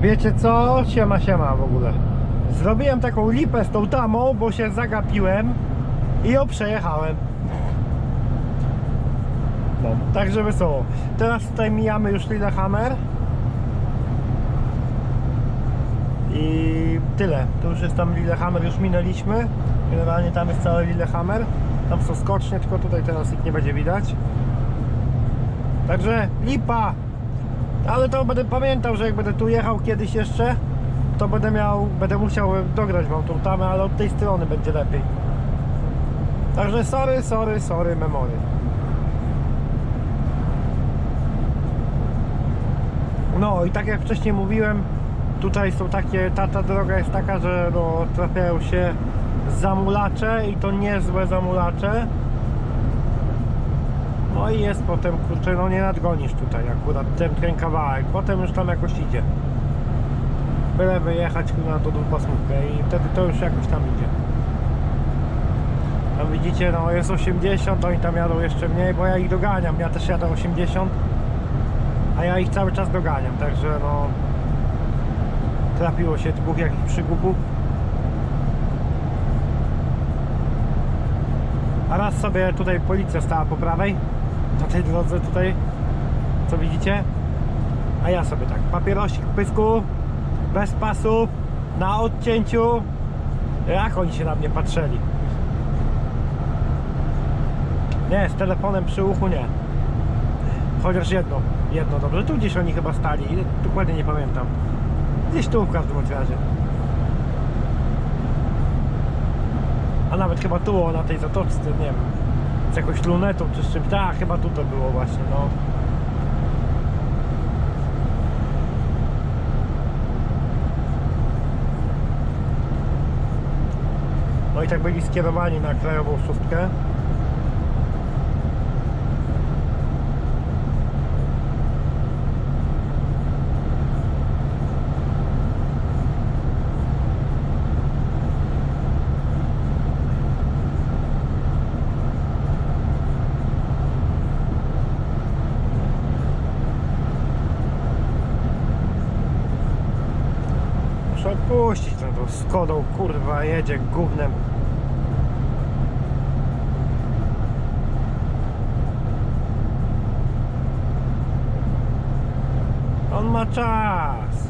Wiecie co? Siema, siema w ogóle. Zrobiłem taką lipę z tą tamą, bo się zagapiłem i ją przejechałem. No, także wesoło. Teraz tutaj mijamy już Lillehammer. I tyle. To już jest tam Lillehammer, już minęliśmy. Generalnie tam jest cały Lillehammer. Tam są skocznie, tylko tutaj teraz ich nie będzie widać. Także lipa. Ale to będę pamiętał, że jak będę tu jechał kiedyś jeszcze, to będę miał, będę musiał dograć wam tą tamę, ale od tej strony będzie lepiej. Także sorry, sorry, sorry, memory. No i tak jak wcześniej mówiłem, tutaj są takie, ta, ta droga jest taka, że no, trafiają się zamulacze i to niezłe zamulacze. No i jest potem, kurczę, no nie nadgonisz tutaj akurat ten, ten kawałek, potem już tam jakoś idzie. Byle wyjechać na tą dwupasmówkę i wtedy to już jakoś tam idzie. Tam widzicie, no jest 80, oni tam jadą jeszcze mniej, bo ja ich doganiam, ja też jadę 80, a ja ich cały czas doganiam, także no trafiło się dwóch jakichś przygupów. A raz sobie tutaj policja stała po prawej, na tej drodze tutaj, co widzicie. A ja sobie tak, papierosik w pysku, bez pasów, na odcięciu. Jak oni się na mnie patrzyli. Nie, z telefonem przy uchu nie. Chociaż jedno, jedno dobrze. Tu gdzieś oni chyba stali, dokładnie nie pamiętam. Gdzieś tu w każdym razie. A nawet chyba tu, na tej zatoczce, nie wiem, z jakąś lunetą czy z czymś. Tak, chyba tu to było właśnie, no. No i tak byli skierowani na krajową szóstkę. Odpuścić tą, tą Skodą, kurwa, jedzie gównem. On ma czas.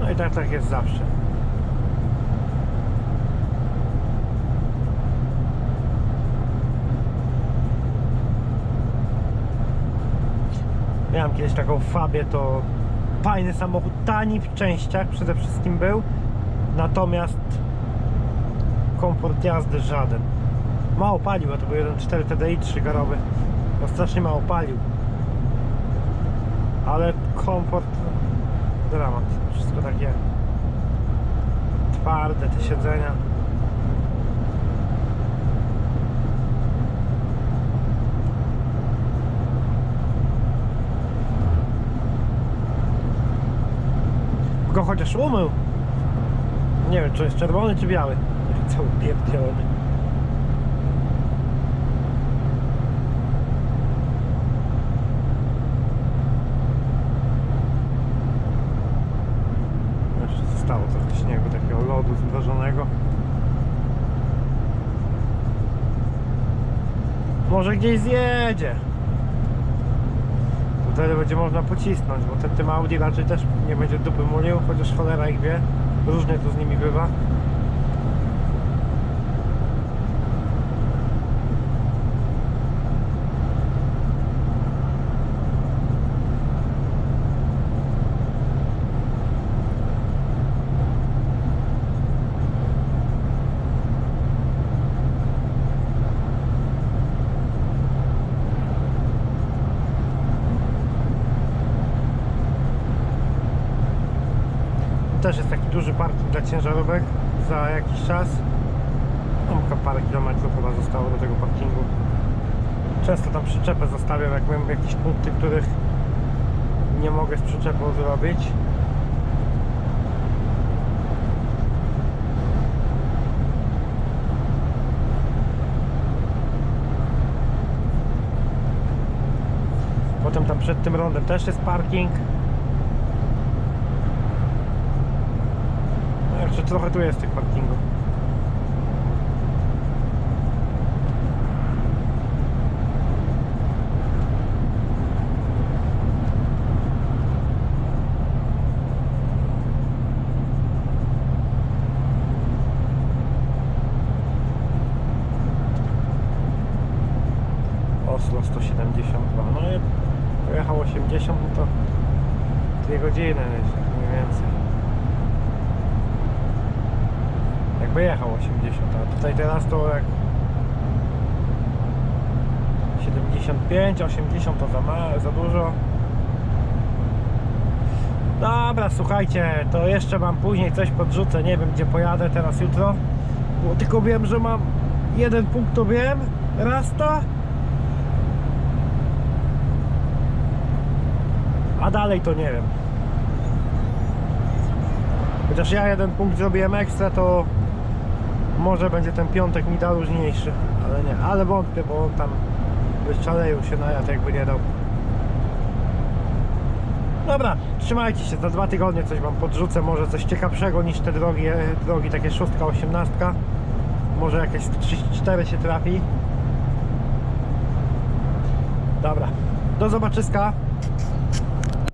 No i tak, tak jest zawsze. Miałem kiedyś taką Fabię, to fajny samochód, tani w częściach przede wszystkim był, natomiast komfort jazdy żaden. Mało palił, a to był 1.4 TDI 3 garowy, no strasznie mało palił. Ale komfort, no, dramat, wszystko takie twarde te siedzenia. Go chociaż umył. Nie wiem, czy jest czerwony, czy biały. Cały pierdzielony. Jeszcze zostało trochę śniegu, takiego lodu zmrożonego. Może gdzieś zjedzie. Wtedy będzie można pocisnąć, bo ten, tym Audi raczej też nie będzie dupy mulił, chociaż cholera ich wie. Różnie to z nimi bywa. Też jest taki duży parking dla ciężarówek za jakiś czas. Chyba parę kilometrów chyba zostało do tego parkingu. Często tam przyczepę zostawiam, jak mam jakieś punkty, których nie mogę z przyczepą zrobić. Potem tam przed tym rondem też jest parking. Jeszcze trochę tu jest tych parkingów. Oslo 172. No i pojechał 80, no to 2 godziny mniej więcej. Jakby jechał 80, a tutaj teraz to jak 75, 80 to za, ma, za dużo. Dobra, słuchajcie, to jeszcze mam później coś podrzucę, nie wiem gdzie pojadę teraz jutro. Bo tylko wiem, że mam jeden punkt to wiem, Rasta. A dalej to nie wiem. Chociaż ja jeden punkt zrobiłem ekstra, to może będzie ten piątek mi dał różniejszy. Ale nie, ale wątpię, bo on tam wyszczaleją się na jad, jakby nie dał. Dobra, trzymajcie się, za dwa tygodnie coś wam podrzucę, może coś ciekawszego niż te drogi, e, drogi takie szóstka, osiemnastka. Może jakieś 34 się trafi. Dobra, do zobaczyska.